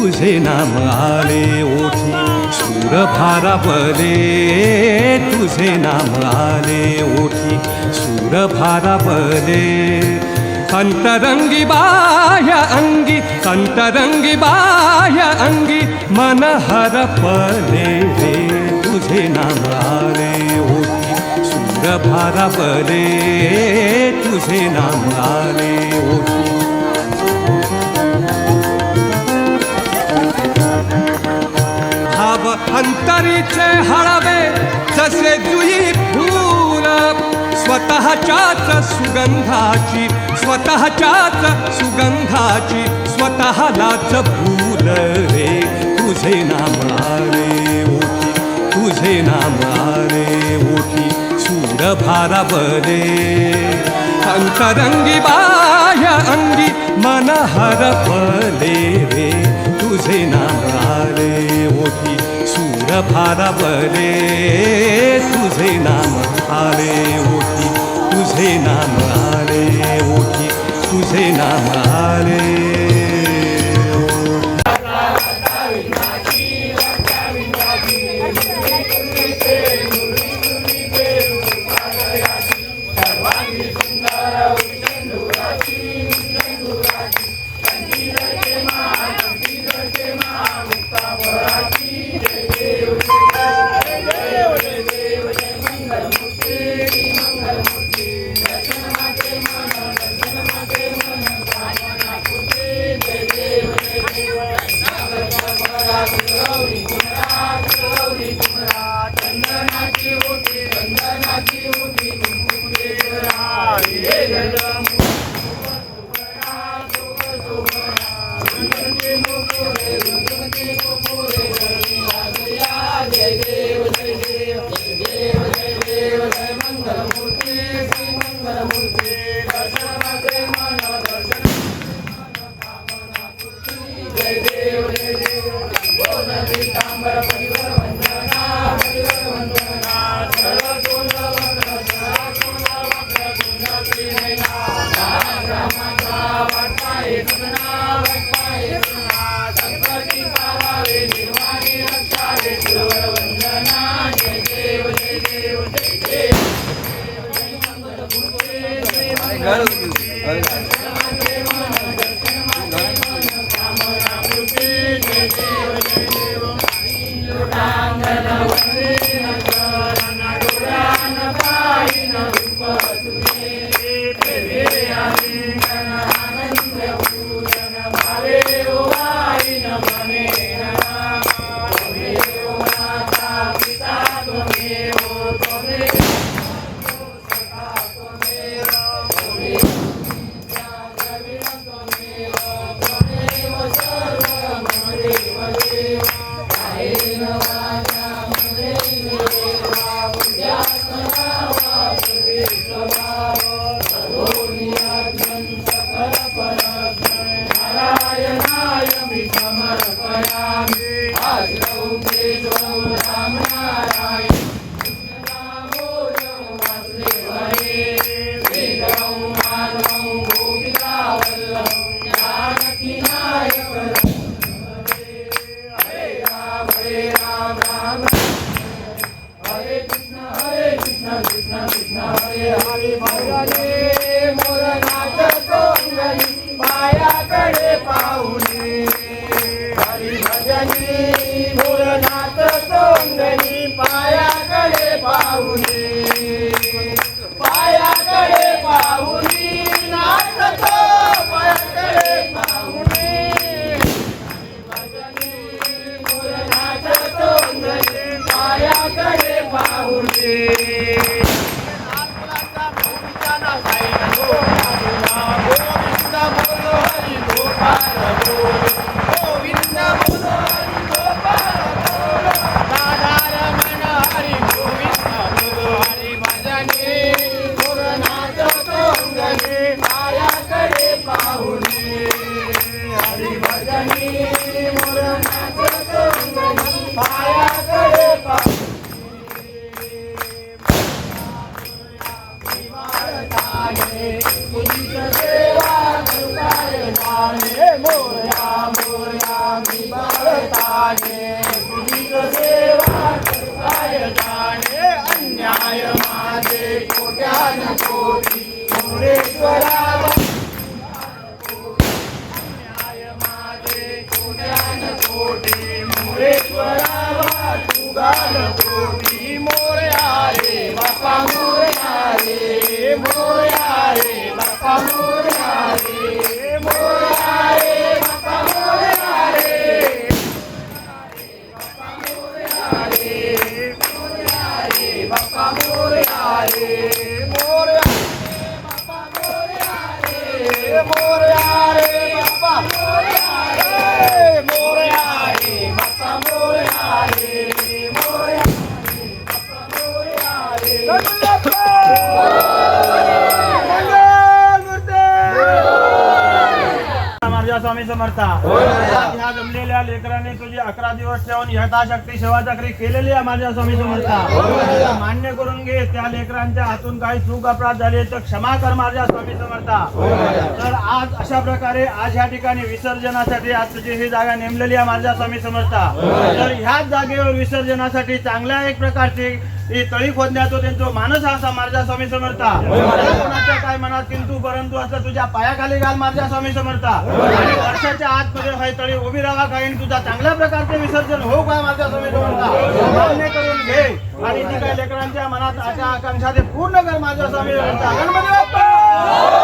तुझे नाम आले ओठी सूर भारावले तुझे नाम आले ओठी सूर भारावले अंतरंगी बाह्य अंगी अंतरंगी बाह्य अंगी मन हरपले रे. तुझे नाम आले ओठी सूर भारावले तुझे नाम आले ओठी. अंतरीचे हळवे जसे जुई फूल. स्वतःच्याच सुगंधाची स्वतःच्याच सुगंधाची स्वतःलाच भूल रे. तुझे नाम आले ओठी तुझे नाम आले ओठी सूर बरे. अंतरंगी बाह्य अंगी मन हरपले रे. तुझे नाम आले ओठी सूर भारावले तुझे नाम आले ओठी तुझे नाम आले ओठी तुझे नाम आले. नारायणायमि समर्पयामि आजौ तेजो राम नारायण Hare Hare पायाकडे पाहुणे हरिभजनी मुरनाथ तोंडली पायाकडे पाहुणे. मोरया मोरया जाणे सेवा काय जाणे? अन्याय माझे कोट्यान कोटी मोरेश्वरा अन्याय माझे कोट्यान कोटी मोरेश्वरा कोटी बापा माझ्या स्वामी जमलेल्या लेकरांनी तुझी अकरा दिवस ठेवून यथाशक्ती सेवा चाकरी केलेली आहे माझ्या स्वामी समर्था. मान्य करून घे त्या लेकरांच्या हातून काही चूक अपराध झाले तर क्षमा कर माझ्या स्वामी समर्था. तर आज अशा प्रकारे आज ह्या ठिकाणी विसर्जनासाठी आज तुझी ही जागा नेमलेली आहे माझ्या स्वामी समर्था. तर ह्याच जागेवर विसर्जनासाठी चांगल्या एक प्रकारची तळी खोदण्याचं त्यांचं मानस असा माझ्या स्वामी समर्था. कोणाच्या काय मनात किंतु परंतु असं तुझ्या पायाखाली घाल माझ्या स्वामी समर्था. आणि वर्षाच्या आतमध्ये हाय तळी उभी राहा काही तुझा चांगल्या प्रकारचे विसर्जन हो काय माझ्या स्वामी करून घे. आणि जी काही लेकरांच्या मनात आशा आकांक्षा ते पूर्ण कर माझ्या स्वामी समर्था गणपती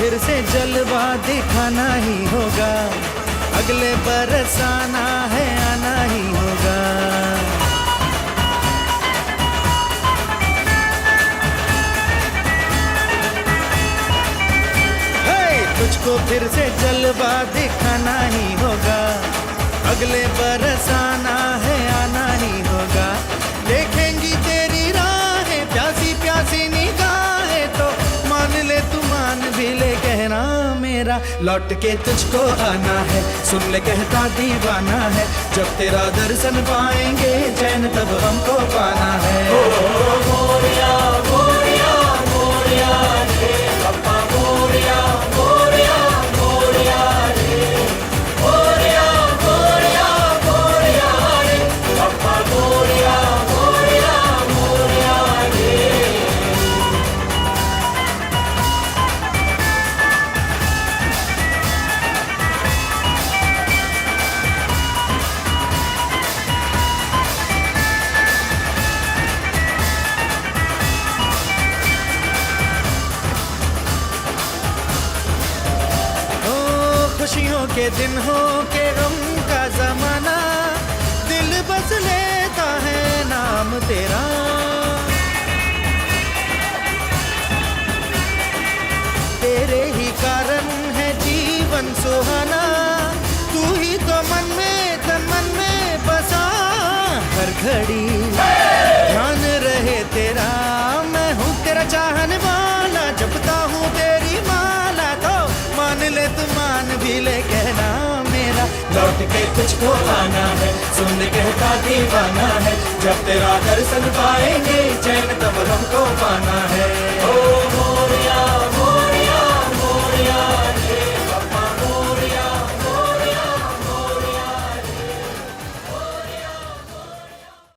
फिर से जलवा दिखाना ही होगा। अगले बरस आना है आना ही होगा। हे, तुझको फिर से जलवा दिखाना ही होगा। अगले बरस आना है आना ही होगा। मेरा, लौट के तुझको आना है। सुन ले, कहता दीवाना है, जब तेरा दर्शन पाएँगे, चैन तब हमको पाना है। ओ घड़ी ध्यान रहे तेरा, मैं हूँ तेरा चाहने वाला। जपता हूँ तेरी माला तो मान ले तू मान भी ले कहना मेरा। लौट के तुझको आना है, सुन कहता दीवाना है। जब तेरा दर्शन पाएँगे, चैन तब हमको पाना है